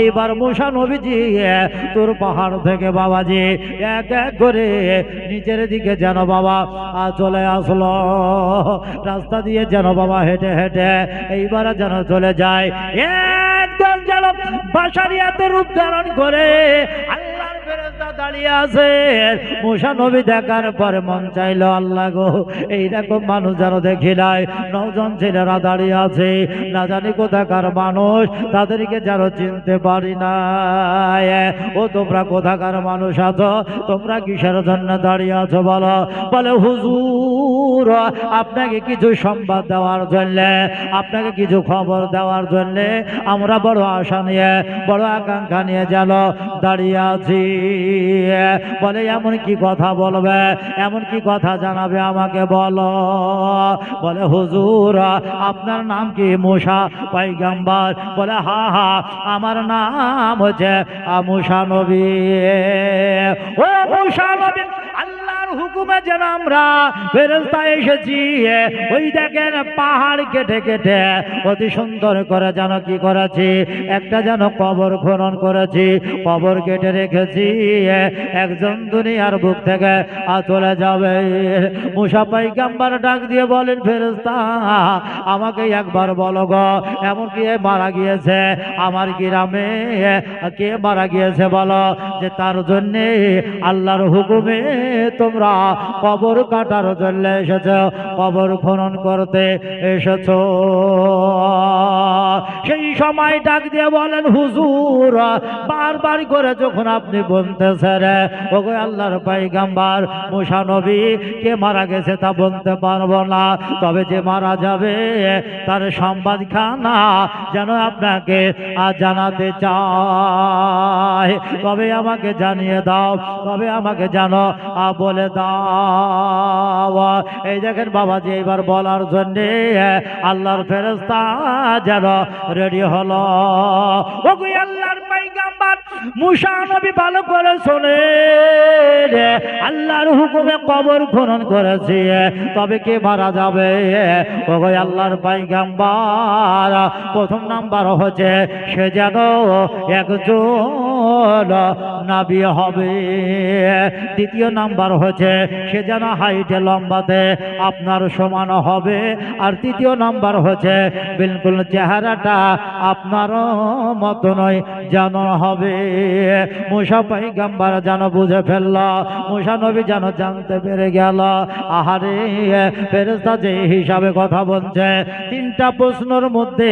এইবার মুসা নবীজি, তোর পাহাড় থেকে বাবাজি, এক এক করে নিচের দিকে যেন বাবা চলে আসলো। রাস্তা দিয়ে যেন বাবা হেঁটে হেঁটে এইবার যেন চলে যায়। একদম যেন বাসারিয়াতে রূপ ধারণ করে ফেরেশতা দাঁড়িয়ে আছে। মুসা নবী দেখার পরে মন চাইলো, আল্লাহ গো, এইরকম মানুষ যেন দেখি নাই। নজন ছেলেরা দাঁড়িয়ে আছে। না জানি কোথাকার মানুষ, তাদেরকে যেন চিনতে পারি না ও, তোমরা কোথাকার মানুষ আছো? তোমরা কিসের জন্য দাঁড়িয়ে আছো বলো? বলে, হুজুর, আপনাকে কিছু সংবাদ দেওয়ার জন্য, আপনাকে কিছু খবর দেওয়ার জন্য আমরা বড় আশা নিয়ে, বড় আকাঙ্ক্ষা নিয়ে যেন দাঁড়িয়ে আছি। বলে, এমন কি কথা বলবে? এমন কি কথা জানাবে আমাকে বলো? বলে, হুজুর, আপনার নাম কি মুসা পাইগাম্বার বলে, হা হা, আমার নাম হচ্ছে মুসা নবী। ও মুসা নবী, আল্লাহর হুকুমে যেন আমরা ফেরস্তা এসেছি, ওই দেখেন পাহাড় কেটে কেটে অতি সুন্দর করে যেন কি করেছি, একটা যেন কবর খনন করেছি, কবর কেটে রেখেছি একজন দুনিয়ার বুক থেকে চলে যাবে। মুসা পাইগাম্বার ডাক দিয়ে বলেন ফেরস্তা আমাকে একবার বলো গো, এমন মারা গিয়েছে আমার গ্রামে? কে মারা গিয়েছে বলো? যে তার জন্যে আল্লাহর হুকুমে তোমরা কবর কাটার জন্য এসেছ, কবর খনন করতে এসেছ। সেই সময় ডাক দিয়ে বলেন, হুজুর, বারবার করে যখন আপনি বলতেছেন ওগো আল্লাহর পাইগাম্বার, মুসা নবী কে মারা গেছে তা বলতে পারব না। তবে যে মারা যাবে, তার সংবাদ খানা যেন আপনাকে জানাতে চায়। তবে আমাকে জানিয়ে দাও, তবে আমাকে জানো বলে দাও। এই দেখেন বাবাজি এবার বলার জন্যে আল্লাহর ফেরস্তা যেন রেডি হলো। ওগো আল্লাহর পাইগাম্বার, মুসা নবী ভালো করে শোনে আল্লাহর হুকুমে কবর খনন করেছি। তবে কে মারা যাবে? ওগো আল্লাহর পাইগাম্বার। প্রথম নাম্বার হচ্ছে, সে যেন একজন নাবি হবে। দ্বিতীয় নাম্বার সে যেন হাইটে লম্বাতে আপনার সমান হবে। আর তৃতীয় নাম্বার বিলকুল চেহারাটা আপনার মতো নয়, যেন হবে। পাইগাম্বার যেন বুঝে ফেলল, মুসা নবী যেন জানতে পেরে গেল, আহারে ফেরেস্তা যে হিসাবে কথা বলছে, তিনটা প্রশ্নের মধ্যে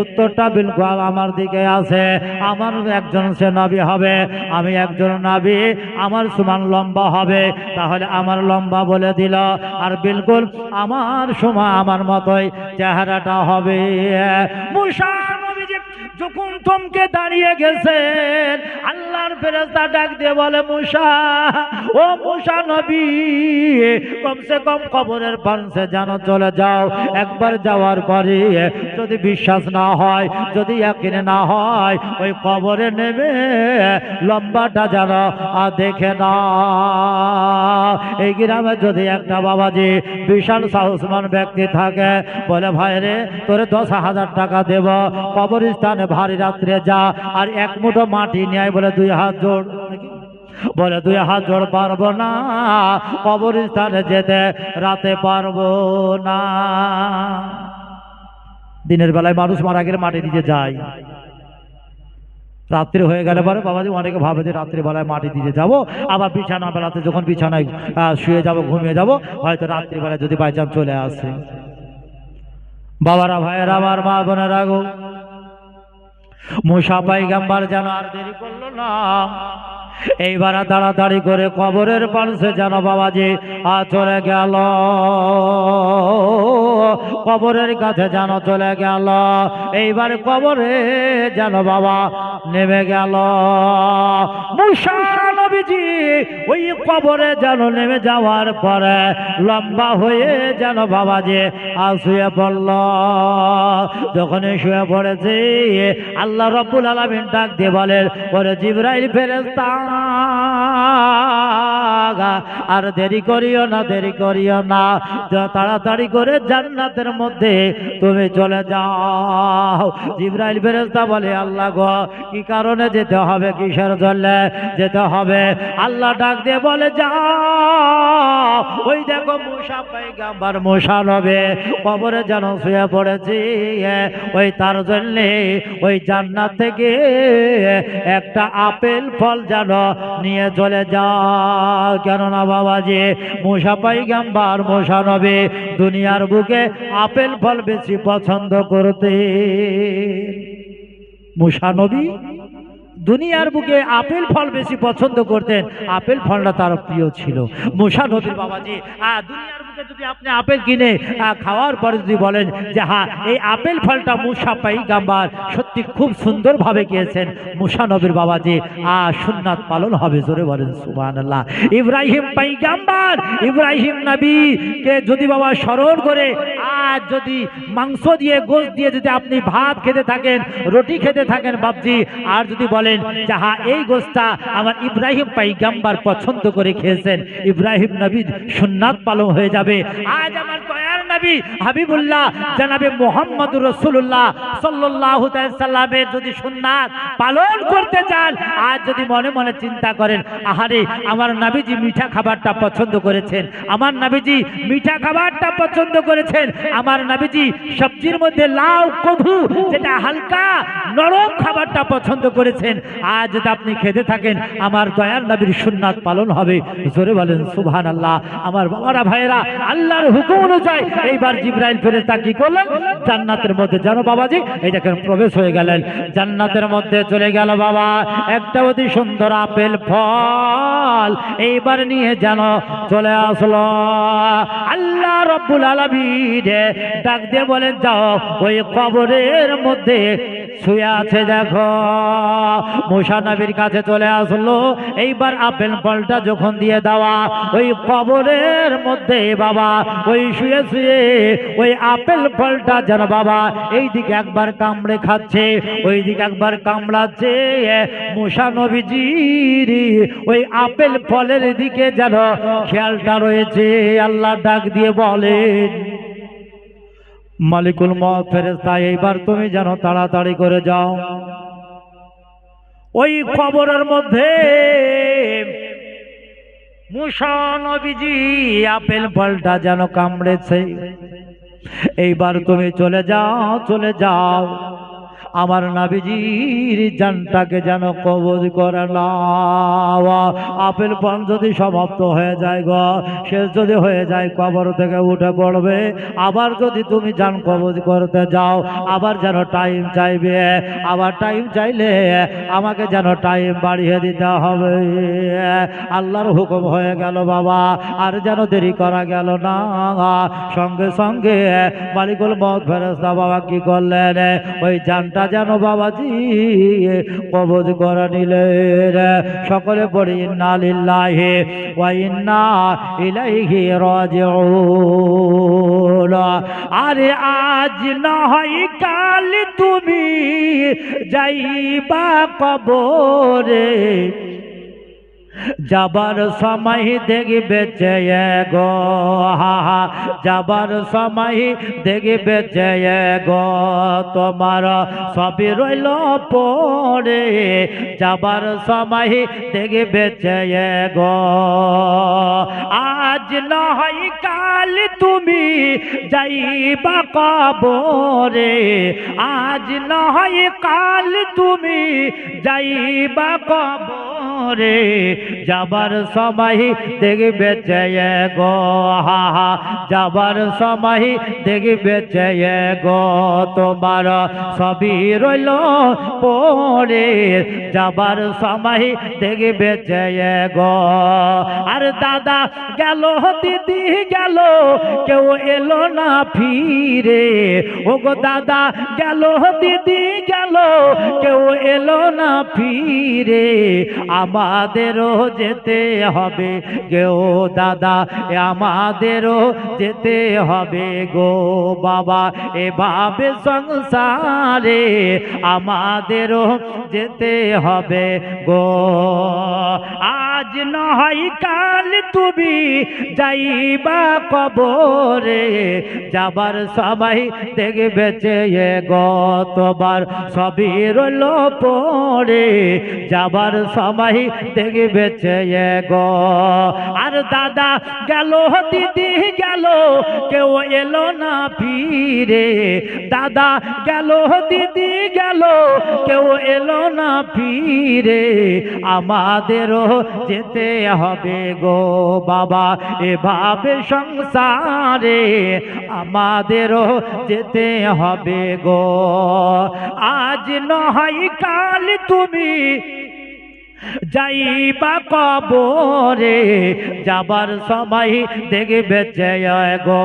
উত্তরটা বিলকুল আমার দিকে আছে আমার একজন নবী হবে, আমি একজন নাবি, আমার সমান লম্বা হবে। তাহলে আমার লম্বা বলে দিল, আর বিলকুল আমার সময় আমার মতোই চেহারাটা হবে। মুসা নবীজি যখন থমকে দাঁড়িয়ে গেছেন, আল্লাহর ফেরেস্তা ডাক দিয়ে বলে, মুসা, ও মুসা নবী, কমসে কম কবরের পাশে যেন চলে যাও। একবার যাওয়ার পরে যদি বিশ্বাস না হয়, যদি একিনে না হয়, ওই কবরে নেমে লম্বাটা যেন আর দেখে না। এই গ্রামে যদি একটা বাবাজি বিশাল সাহসমান ব্যক্তি থাকে, বলে ভাই রে তোরে দশ হাজার টাকা দেব, কবরস্থানে ভারী রাত্রে যা, আর এক মুঠো মাটি নেয় বলে দুই হাত নাকি? বলে দুই হাত জোড় পারব না, কবরস্থানে যেতে রাতে পারব না। দিনের বেলায় মানুষ মারা গেলে মাটি দিতে যায়। রাত্রি হয়ে গেলে পরে বাবাজি অনেকে ভাবে যে রাত্রিবেলায় মাটি দিতে যাব, আবার বিছানা বেলাতে যখন বিছানায় শুয়ে যাব, ঘুমিয়ে যাব, হয়তো রাত্রিবেলায় যদি বাই চান্স চলে আসে। বাবারা, ভাইয়েরা, আমার মা বোনেরা গো মুসা পাইগাম্বার যেন আর দেরি করল না। এইবার তাড়াতাড়ি করে কবরের পাশে যেন বাবাজি আ চলে গেল। কবরের কাছে যেন চলে গেল। এইবার কবরে যেন বাবা নেমে গেল। মুসা নবীজি, ওই কবরে যেন নেমে যাওয়ার পরে লম্বা হয়ে যেন বাবাজি আর শুয়ে পড়ল। যখনই শুয়ে পড়েছে, আল্লাহ রব্বুল আলমিন ডাক দিয়ে বলেন, ওরে জিব্রাইল ফেরেস্তা আর দেরি করিও না, দেরি করিও না। তাড়াতাড়ি করে জান্নাতের মধ্যে তুমি চলে যাও। জিব্রাইল ফেরেশতা বলে, আল্লাহ গো, কি কারণে যেতে হবে কিসের জন্য? যেতে হবে। আল্লাহ ডাক দিয়ে বলে, যাও। ওই দেখো মূসা পাইগাম্বার মূসা নবে, কবরে যেন শুয়ে পড়েছি। ওই তার জন্যে ওই জান্নাত থেকে একটা আপেল ফল যেন নিয়ে চলে যাও কেননা বাবা বাবাজি মূসা পাইগাম্বার মশা নবে দুনিয়ার বুকে আপেল ফল বেশি পছন্দ করতে মূসা নবী দুনিয়ার বুকে আপেল ফল বেশি পছন্দ করতেন। আপেল ফলটা তার প্রিয় ছিল। মুসা বাবা বাবাজি দুনিয়ার বুকে যদি আপনি আপেল কিনে খাওয়ার পরে যদি বলেন যে হ্যাঁ এই আপেল ফলটা মুসা পাই গাম্বার সত্যি খুব সুন্দরভাবে গিয়েছেন নবীর সুন্নাত পালন হবে। জোরে বলেন সুবান আল্লাহ ইব্রাহিম পাই গাম্বার ইব্রাহিম যদি বাবা স্মরণ করে আজ যদি মাংস দিয়ে, গোশ দিয়ে যদি আপনি ভাত খেতে থাকেন, রুটি খেতে থাকেন বাবজি আর যদি বলেন যাহা এই গোস্তা আমার ইব্রাহিম পাইগাম্বার পছন্দ করে খেয়েছেন। ইব্রাহিম নবীর সুন্নাত পালন হয়ে যাবে। আজ আমার দয়ার নবী হাবিবুল্লাহ, জানাবে মোহাম্মদ রসুল্লাহ সাল্লাহ সাল্লামের যদি সুন্নাত পালন করতে চান, আজ যদি মনে মনে চিন্তা করেন, আহারে আমার নাবিজি মিঠা খাবারটা পছন্দ করেছেন, আমার নাবিজি মিঠা খাবারটা পছন্দ করেছেন, আমার নাবিজি সবজির মধ্যে লাউ কভু যেটা হালকা নরম খাবারটা পছন্দ করেছেন, আজ যদি আপনি খেতে থাকেন, আমার দয়ার নবীর সুন্নাত পালন হবে। জোরে বলেন সুবহান আল্লাহ আমার বাবারা, ভাইয়েরা, আল্লাহর হুকুম অনুযায়ী এইবার জিব্রাইল ফেরেস্তা কি করলেন? জান্নাতের মধ্যে জানো বাবাজি, এই দেখেন প্রবেশ হয়ে গেলেন। জান্নাতের মধ্যে চলে গেল বাবা, একটা অতি সুন্দর আপেল ফল। এইবার নিয়ে যেন চলে আসলো। আল্লাহ রব্বুল আলামিন ডাক দিয়ে বলেন, যাও, ওই কবরের মধ্যে শুয়ে আছে দেখো। মুসা নবীর কাছে চলে আসলো। এইবার আপেল ফলটা যখন দিয়ে দেওয়া, ওই কবরের মধ্যে বাবা, ওই শুয়ে শুয়ে ওই আপেল ফলটা যেন বাবা এই দিকে একবার কামড়ে খাচ্ছে ওই দিকে একবার কামড়াচ্ছে। মুসা নবীজির ওই আপেল ফলের দিকে যেন খেয়ালটা রয়েছে। আল্লাহ ডাক দিয়ে বলেন মালিকুল মত ফেরেস্তা এইবার তুমি যেন তাড়াতাড়ি করে যাও। ওই খবরের মধ্যে মুসা আপেল ফলটা যেন কামড়েছে। এইবার তুমি চলে যাও চলে যাও। আমার নাবিজির জানটাকে যেন কবজ করে না আপেল পান যদি সমাপ্ত হয়ে যায় গ, শেষ যদি হয়ে যায়, কবর থেকে উঠে পড়বে। আবার যদি তুমি জান কবজ করতে যাও, আবার যেন টাইম চাইবে। আবার টাইম চাইলে আমাকে যেন টাইম বাড়িয়ে দিতে হবে। আল্লাহর হুকুম হয়ে গেল বাবা, আর যেন দেরি করা গেল না। সঙ্গে সঙ্গে মালিকুল মত ফেরস্তা বাবা কি করলেন? ওই জানটা যেন বাবাজি, কবজ করা নিলেন সকলে পড়ি ইন্না লিল্লাহে আরে আজ না হয় কালি তুমি যাইবা কবরে। যাবার সময় দেখবে চেয়ে গো হা যাবার সময় দেখবে চেয়ে গো তোমার সবই রইল পড়ে। যাবার সময় দেখবে চেয়ে গো আজ নয় কাল তুমি যাইবা কবরে। আজ নয় কাল তুমি যাইবা কবরে। যাবার সময় দেখবে চেয়ে গো, হা যাবার সময় দেখবে চেয়ে গো, তোমার সবই রইল পড়ে যাবার সময় দেখবে চেয়ে গো, আর দাদা গেল, দিদি গেল, কেউ এলো না ফিরে। ও গো দাদা গেল, দিদি গেল, কেউ এলো না ফিরে। আমার আমাদেরও যেতে হবে গেও দাদা আমাদেরও যেতে হবে গো বাবা। এভাবে সংসারে আমাদেরও যেতে হবে গো। আজ নয় কাল তুমি যাইবা কবরে, যাবার সবাই দেখবে চেয়ে গতবার সবই রইল পড়ে যাবার সবাই দেখবে চেয়ে গো আর দাদা গেল, দিদি গেল, কেউ এলো না ফিরে। দাদা গেল, দিদি গেল, কেউ এলো না ফিরে। আমাদেরও যেতে হবে গো বাবা এভাবে সংসারে আমাদেরও যেতে হবে গো। আজ নয় কাল তুমি যাইবা কবরে, যাবার সময় দেখবে জয় গো।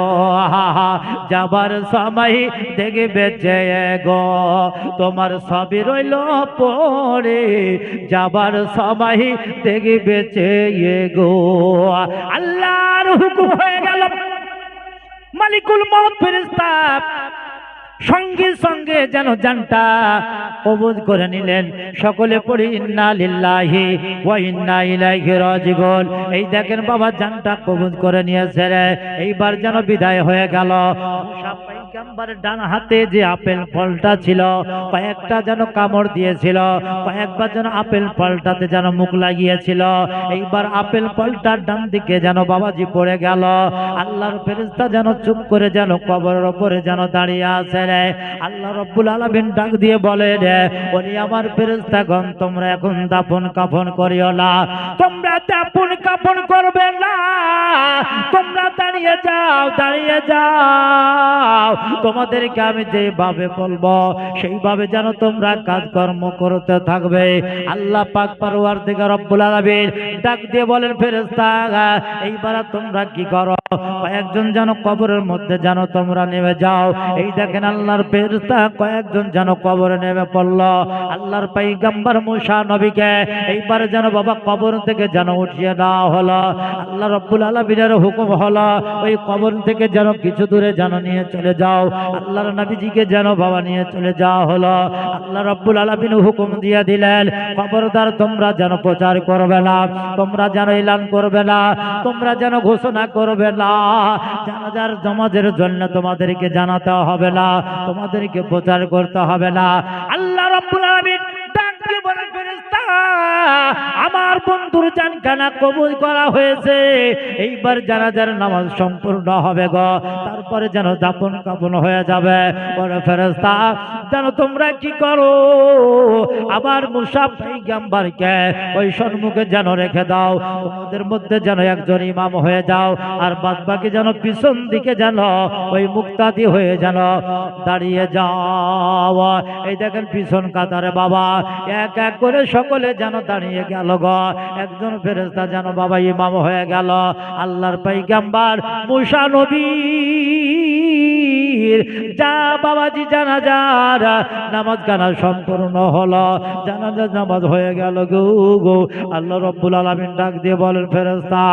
যাবার সময় দেখবে জয় গো। তোমার সবই রইল পরে, যাবার সময় দেখবে চেয়ে গো। আল্লাহর হুকুম হয়ে গেল। মালিকুল মত ফেরেস্তা সঙ্গে সঙ্গে যেন জানটা কবুজ করে নিলেন। সকলে পড়ি, ইন্না লিল্লাহি ওয়া ইন্না ইলাইহি রাজিউন। এই দেখেন বাবা জানটা কবুজ করে নিয়েছে রে। এইবার যেন বিদায় হয়ে গেল। মুসা পয়গম্বরের ডান হাতে যে আপেল ফলটা ছিল, কয়েকটা যেন কামড় দিয়েছিল, কয়েকবার যেন আপেল ফলটাতে যেন মুখ লাগিয়েছিল। এইবার আপেল ফলটার ডান দিকে যেন বাবাজি পড়ে গেল। আল্লাহর ফেরেশতা যেন চুপ করে যেন কবরের ওপরে যেন দাঁড়িয়ে আছে রে। আল্লাহ রব্বুল আলামিন ডাক দিয়ে বলে রে ওরে আমার ফেরেশতাগণ, তোমরা এখন দাফন কাফন করিও না। তোমরা দাফন কাফন করবে না। তোমরা দাঁড়িয়ে যাও দাঁড়িয়ে যাও। তোমাদেরকে আমি যেভাবে বলব, সেইভাবে যেন তোমরা কাজকর্ম করতে থাকবে। আল্লাহ পাক পারওয়ার থেকে রব্বুল আলামিন ডাক দিয়ে বলেন, ফেরেশতা, এইবার তোমরা কি করো? কয়েকজন যেন কবরের মধ্যে যেন তোমরা নেমে যাও। এই দেখেন আল্লাহর ফেরেশতা কয়েকজন যেন কবরে নেমে পড়ল। আল্লাহর পাইগাম্বার মুসা নবীকে এইবার যেন বাবা কবর থেকে যেন উঠিয়ে দেওয়া হলো। আল্লাহ রব্বুল আলমিনের হুকুম হলো, ওই কবর থেকে যেন কিছু দূরে যেন নিয়ে চলে যাও। আল্লাহর নবীজিকে যেন বাবা নিয়ে চলে যাওয়া হলো। আল্লাহ রব্বুল আলমিন হুকুম দিয়ে দিলেন, খবরদার, তোমরা যেন প্রচার করবে না, তোমরা যেন এলান করবে না, তোমরা যেন ঘোষণা করবে না। জানাজার জমাজের জন্য তোমাদেরকে জানাতে হবে না, তোমাদেরকে প্রচার করতে হবে না। আল্লাহ রব্বুল আমার বন্ধুর জানখানা কবুল করা হয়েছে। এইবার জানাজার নামাজ সম্পূর্ণ হবে গো। তারপরে যেন দাপন কাপন হয়ে যাবে। পরে ফেরেশতা যেন তোমরা কি করো? আবার মুসা পৈগাম্বারকে ওই সম্মুখে যেন রেখে দাও। তোমাদের মধ্যে যেন একজন ইমাম হয়ে যাও আর বাদ বাকি যেন পিছন দিকে যেন ওই মুক্তাদি হয়ে যেন দাঁড়িয়ে যাও এই দেখেন পিছন কাতারে বাবা, এক এক করে সকলে যেন দাঁড়িয়ে গেল গ। একজন ফেরেস্তা যেন বাবা ইমাম হয়ে গেল। আল্লাহর পাইগাম্বার মুসা নবীর যা বাবাজি জানা যার নামাজ গানা সম্পূর্ণ হলো। জানাজার নামাজ হয়ে গেল গো গো। আল্লাহ রব্বুল আলমিন ডাক দিয়ে বলেন ফেরেস্তা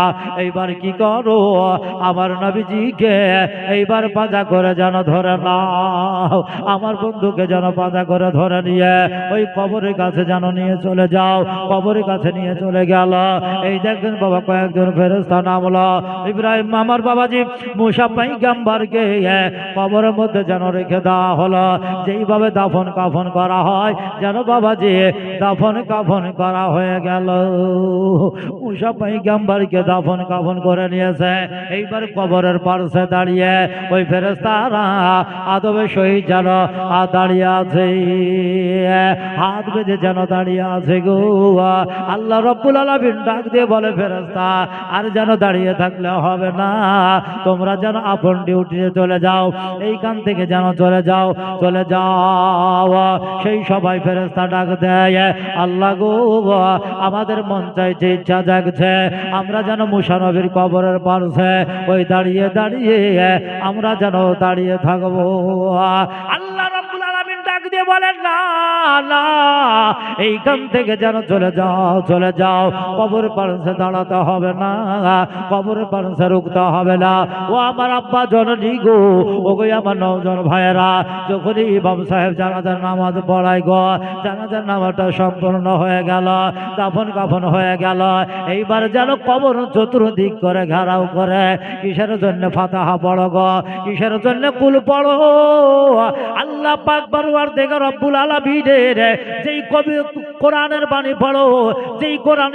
এইবার কি করো? আমার নবীজিকে এইবার পাজা করে যেন ধরে নাও। আমার বন্ধুকে যেন পাজা করে ধরে নিয়ে, ওই কবরের কাছে যেন নিয়ে চলে যাও। কবরের কাছে নিয়ে চলে গেল। এই দেখবেন বাবা, কয়েকজন ফেরেস্তা নামলো। ইব্রাহিম, আমার বাবাজি, মুসা পাই গাম্বারকে কবরের মধ্যে যেন রেখে দেওয়া হলো। যেইভাবে দাফন কাফন করা হয়, যেন বাবাজি দাফন কাফন করা হয়ে গেল। মুসা পাই গাম্বারকে দাফন কাফন করে নিয়েছে। এইবার কবরের পার্শ্বে দাঁড়িয়ে ওই ফেরেস্তারা আদবে শহীদ যেন দাঁড়িয়ে আছে। হাত বেঁধে যেন দাঁড়িয়ে আছে গো। আল্লাহ রব্বুল আলমিন ডাক দিয়ে বলে ফেরেস্তা আর যেন দাঁড়িয়ে থাকলে হবে না। তোমরা যেন আপন ডিউটিতে চলে যাও। এইখান থেকে যেন চলে যাও চলে যাও। সেই সবাই ফেরেস্তা ডাক দেয়, আল্লাহ গো, আমাদের মন চাইছে, ইচ্ছা জাগছে। আমরা যেন মুসানবীর কবরের পারছে ওই দাঁড়িয়ে দাঁড়িয়ে আমরা যেন দাঁড়িয়ে থাকব। আল্লাহ দিয়ে বলেন, না না, এইখান থেকে যেন চলে যাও চলে যাও। কবর পাশে দাঁড়াতে হবে না, কবর পাশে রুখতে হবে না। ও আমার আব্বা জননী গো, ও গো আমার নজন ভাইয়েরা, যখনই ইমাম সাহেব জানাজার নামাজ পড়াই গো, জানাজার নামাজটা সম্পূর্ণ হয়ে গেল, দাফন কাফন হয়ে গেল। এইবার যেন কবর চতুর্দিক করে ঘেরাও করে। কিসের জন্য ফাতাহা পড়ো গো? কিসের জন্য কুল পড়ো? আল্লাহ পাক বারবার দেখে রব্বুল আলামিনের যেই কবি কোরআনের বাণী পড়ো যেই কোরআন